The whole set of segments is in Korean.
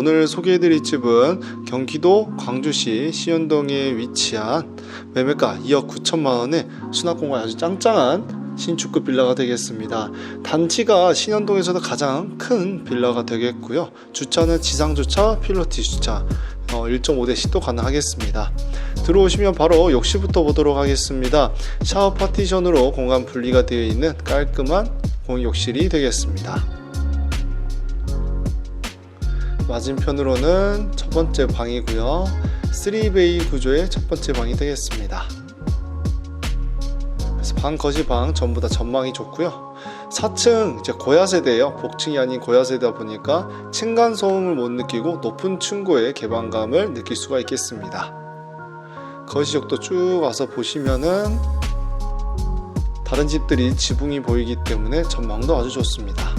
오늘 소개해드릴 집은 경기도 광주시 시현동에 위치한 매매가 2억 9천만 원의 수납공간 아주 짱짱한 신축급 빌라가 되겠습니다. 단지가 신현동에서도 가장 큰 빌라가 되겠고요. 주차는 지상주차, 필로티 주차 어, 1.5대씩도 가능하겠습니다. 들어오시면 바로 욕실부터 보도록 하겠습니다. 샤워 파티션으로 공간 분리가 되어 있는 깔끔한 공욕실이 되겠습니다. 맞은편으로는 첫 번째 방이고요. 3베이 구조의 첫 번째 방이 되겠습니다. 그래서 방, 거실, 방 전부 다 전망이 좋고요. 4층 이제 고야 세대예요. 복층이 아닌 고야 세대다 보니까 층간 소음을 못 느끼고 높은 층고의 개방감을 느낄 수가 있겠습니다. 거시역도 쭉 와서 보시면은 다른 집들이 지붕이 보이기 때문에 전망도 아주 좋습니다.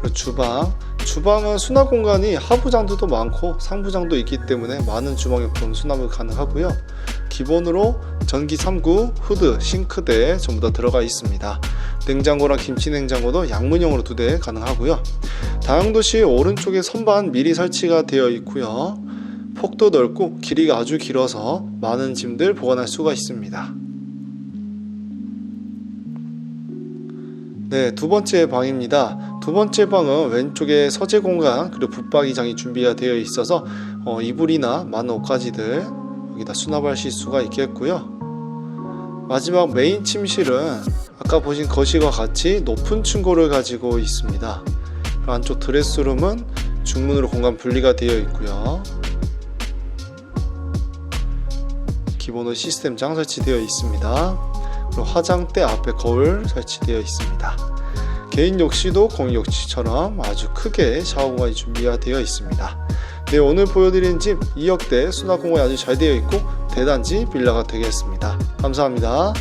그리고 주방 주방은 수납 공간이 하부장도 많고 상부장도 있기 때문에 많은 주방용품 수납을 가능하고요. 기본으로 전기 3구, 후드, 싱크대 전부 다 들어가 있습니다. 냉장고랑 김치 냉장고도 양문형으로 두 대 가능하고요. 다용도실 오른쪽에 선반 미리 설치가 되어 있고요. 폭도 넓고 길이가 아주 길어서 많은 짐들 보관할 수가 있습니다. 네, 두 번째 방입니다. 두 번째 방은 왼쪽에 서재 공간 그리고 붙박이장이 준비가 되어 있어서 어, 이불이나 많은 옷가지들 여기다 수납하실 수가 있겠고요. 마지막 메인 침실은 아까 보신 거실과 같이 높은 층고를 가지고 있습니다. 안쪽 드레스룸은 중문으로 공간 분리가 되어 있고요. 기본으로 시스템 장 설치되어 있습니다. 그리고 화장대 앞에 거울 설치되어 있습니다. 개인 욕실도 공용 욕실처럼 아주 크게 샤워 공간이 준비가 되어 있습니다. 네, 오늘 보여드린 집 2억대 수납 공간이 아주 잘 되어 있고 대단지 빌라가 되겠습니다. 감사합니다.